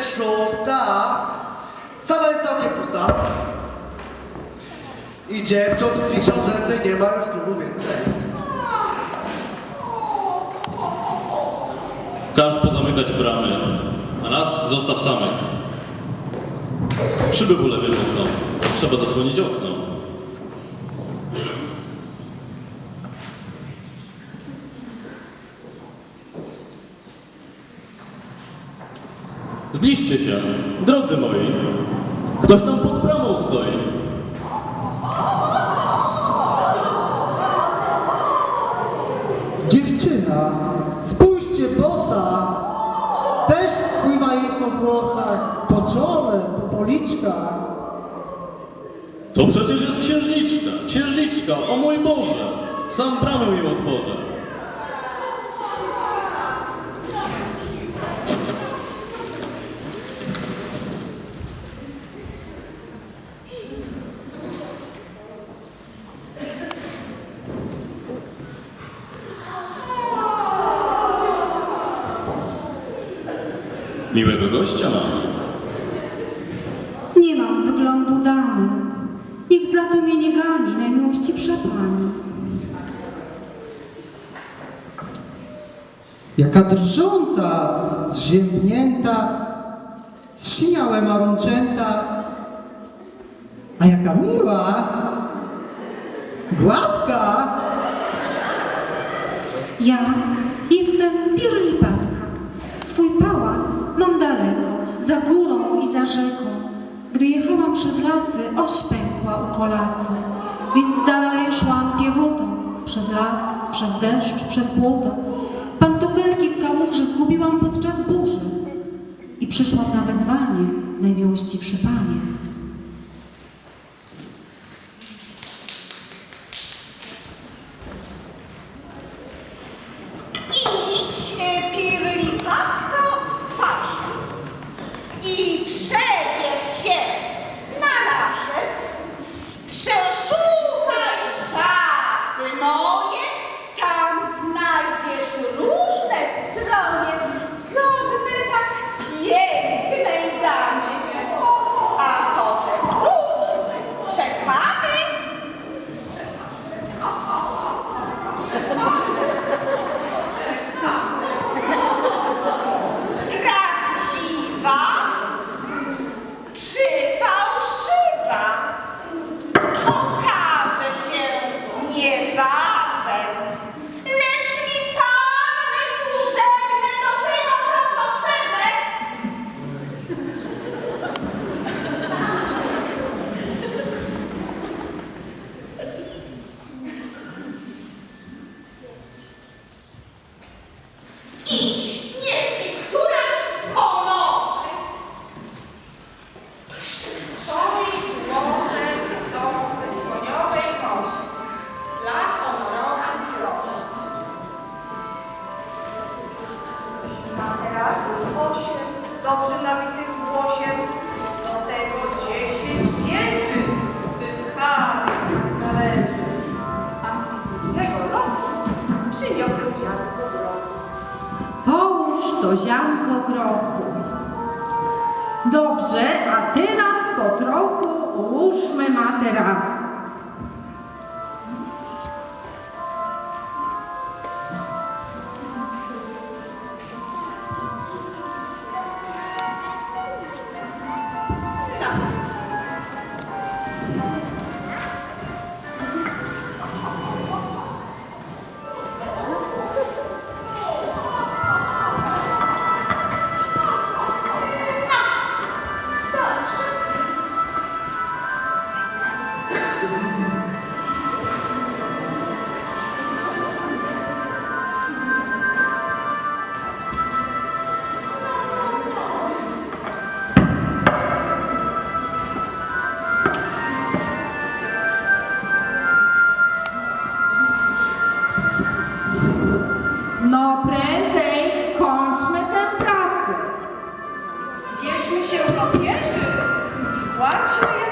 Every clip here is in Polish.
szósta. Sala jest całkiem pusta. I dziewcząt w książęcej nie ma już klubu więcej. Każ pozamykać bramy, a nas zostaw samych. Szyby w ulewie okno. Trzeba zasłonić okno. Zbliżcie się, drodzy moi. Ktoś tam pod bramą stoi. Dziewczyna, spójrzcie bosa, deszcz spływa jej po włosach, po czole, po policzkach. To przecież jest księżniczka, księżniczka, o mój Boże! Sam bramę jej otworzę. Gościa. Nie mam wyglądu damy. Niech za to mnie nie gani, najmiłości przepani. Jaka drżąca, zziębnięta, zsiniałe marączęta, a jaka miła, gładka. Ja jestem Pirlipatka. Za górą i za rzeką. Gdy jechałam przez lasy, oś pękła u kolasy, więc dalej szłam piechotą. Przez las, przez deszcz, przez błoto. Pantofelki w kałuży zgubiłam podczas burzy. I przyszłam na wezwanie, najmiłościwszy panie. Idź, pirlipatko, spać. I przebierz osiem, dobrze nabitych głosiem, do tego dziesięć wieży, wypchany należy. A z technicznego roku przyniosę ziarnko grochu. Połóż to ziarnko grochu. Dobrze, a teraz po trochu ułóżmy materace. No prędzej kończmy tę pracę. Bierzmy się do pierzy i płaćmy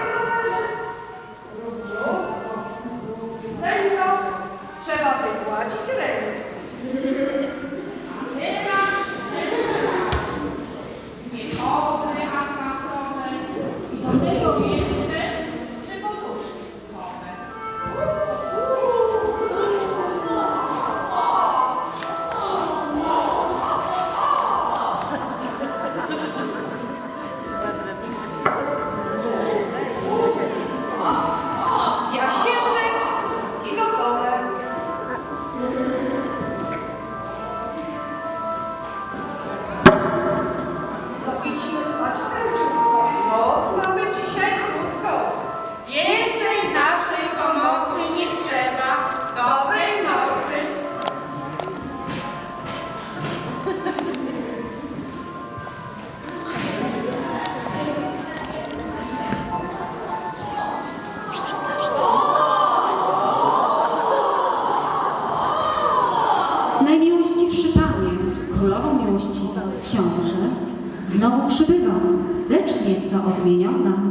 znowu przybywa, lecz nieco odmieniona.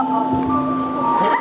どう。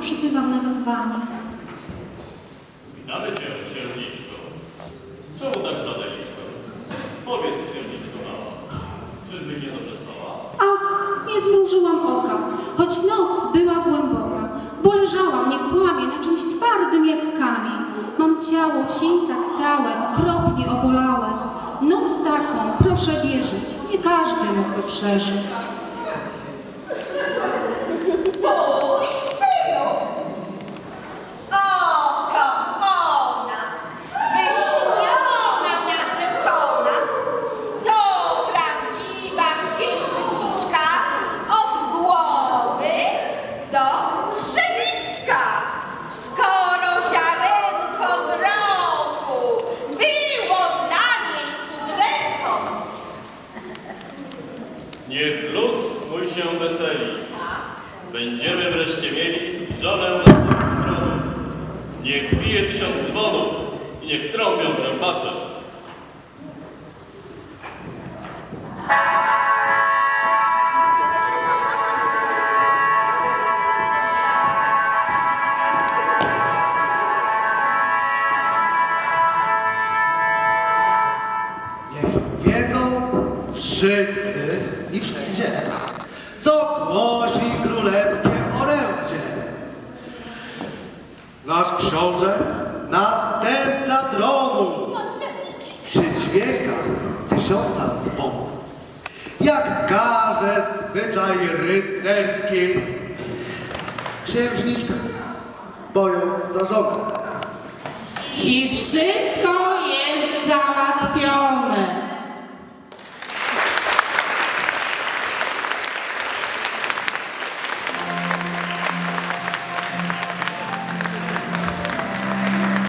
Przybywam na wezwanie. Witamy cię, księżniczko. Czemu tak bladeliczko? Powiedz, księżniczko mała. Czyżbyś nie dobrze spała? Ach, nie zmrużyłam oka, choć noc była głęboka, bo leżałam, nie kłamie, na czymś twardym jak kamień. Mam ciało w sińcach całe, okropnie obolałe. Noc taką, proszę wierzyć, nie każdy mógłby przeżyć. Trąbią trębacze. tysiąca dzwonów. Jak każe zwyczaj rycerski, księżniczkę boją za żonę. I wszystko jest załatwione.